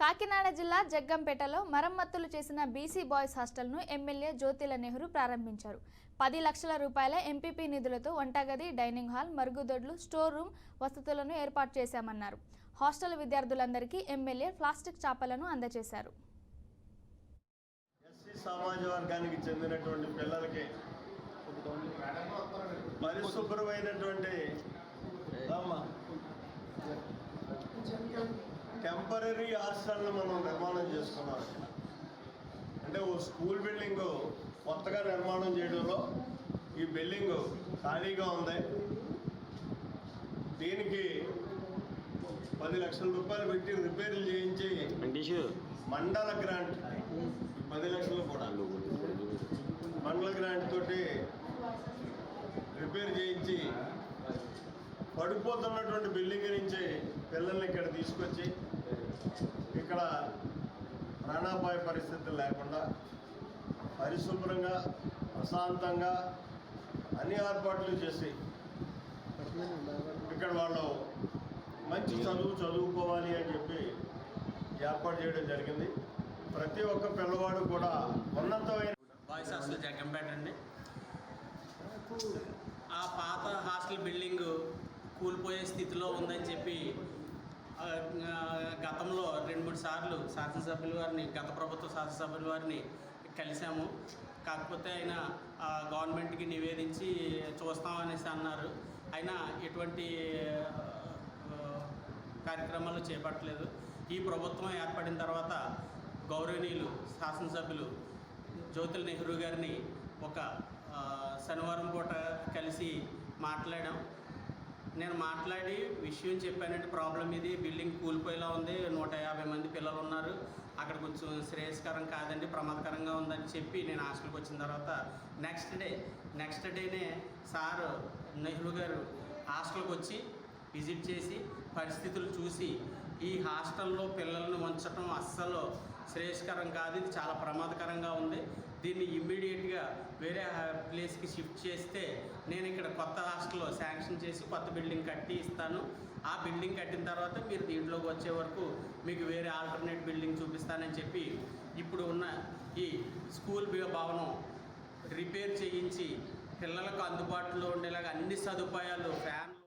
కాకినాడ జిల్లా జగ్గంపేటలో మరమ్మతులు చేసిన బీసీ బాయ్స్ హాస్టల్ను ఎమ్మెల్యే జ్యోతిల నెహ్రూ ప్రారంభించారు. పది లక్షల రూపాయల ఎంపీపీ నిధులతో వంటగది డైనింగ్ హాల్ మరుగుదొడ్లు స్టోర్ రూమ్ వసతులను ఏర్పాటు చేశామన్నారు. హాస్టల్ విద్యార్థులందరికీ ఎమ్మెల్యే ప్లాస్టిక్ చాపలను అందజేశారు. ఎస్సీ సమాజ వర్గానికి చెందినటువంటి పిల్లలకి పరిశుభ్రమైనటువంటి టెంపరీ హాస్టల్ని మనం నిర్మాణం చేసుకున్నాం. అంటే ఓ స్కూల్ బిల్డింగ్ కొత్తగా నిర్మాణం చేయడంలో ఈ బిల్డింగ్ ఖాళీగా ఉంది. దీనికి పది లక్షల రూపాయలు పెట్టి రిపేర్లు చేయించి మండల గ్రాంట్ పది లక్షలు కూడా. మండల గ్రాంట్ తోటి రిపేర్ చేయించి పడిపోతున్నటువంటి బిల్డింగ్ నుంచి పిల్లల్ని ఇక్కడ తీసుకొచ్చి ఇక్కడ ప్రాణాపాయ పరిస్థితులు లేకుండా పరిశుభ్రంగా ప్రశాంతంగా అన్ని ఏర్పాట్లు చేసి ఇక్కడ వాళ్ళు మంచి చదువు చదువుకోవాలి అని చెప్పి ఏర్పాటు చేయడం జరిగింది. ప్రతి ఒక్క పిల్లవాడు కూడా ఉన్నతమైన బాయ్స్ హాస్టల్ జగ్గంపేట అండి. ఆ పాత హాస్టల్ బిల్డింగ్ కూలిపోయే స్థితిలో ఉందని చెప్పి గతంలో రెండు మూడు సార్లు శాసనసభ్యుల వారిని గత ప్రభుత్వ శాసనసభ్యుల వారిని కలిసాము కాకపోతే ఆయన ఆ, గవర్నమెంట్కి నివేదించి చూస్తామనేసి అన్నారు. అయినా ఎటువంటి కార్యక్రమాలు చేపట్టలేదు. ఈ ప్రభుత్వం ఏర్పడిన తర్వాత గౌరవనీయులు శాసనసభ్యులు జ్యోతుల నెహ్రూ గారిని ఒక శనివారం పూట కలిసి మాట్లాడాం. నేను మాట్లాడి విషయం చెప్పానంటే ప్రాబ్లం ఇది. బిల్డింగ్ కూలిపోయేలా ఉంది. నూట యాభై మంది పిల్లలు ఉన్నారు అక్కడ కొంచెం శ్రేయస్కరం కాదండి ప్రమాదకరంగా ఉందని చెప్పి నేను హాస్టల్కి వచ్చిన తర్వాత నెక్స్ట్ డే నెక్స్ట్ డేనే సార్ నెహ్రూ గారు హాస్టల్కి వచ్చి విజిట్ చేసి పరిస్థితులు చూసి ఈ హాస్టల్లో పిల్లల్ని ఉంచడం అస్సలు శ్రేయస్కరం కాదు. ఇది చాలా ప్రమాదకరంగా ఉంది. దీన్ని ఇమ్మీడియట్గా వేరే ప్లేస్కి షిఫ్ట్ చేస్తే నేను ఇక్కడ కొత్త హాస్టల్లో శాంక్షన్ చేసి కొత్త బిల్డింగ్ కట్టి ఇస్తాను. ఆ బిల్డింగ్ కట్టిన తర్వాత మీరు దీంట్లోకి వచ్చే వరకు మీకు వేరే ఆల్టర్నేట్ బిల్డింగ్ చూపిస్తానని చెప్పి ఇప్పుడు ఉన్న ఈ స్కూల్ భవనం రిపేర్ చేయించి పిల్లలకు అందుబాటులో ఉండేలాగా అన్ని సదుపాయాలు ఫ్యాన్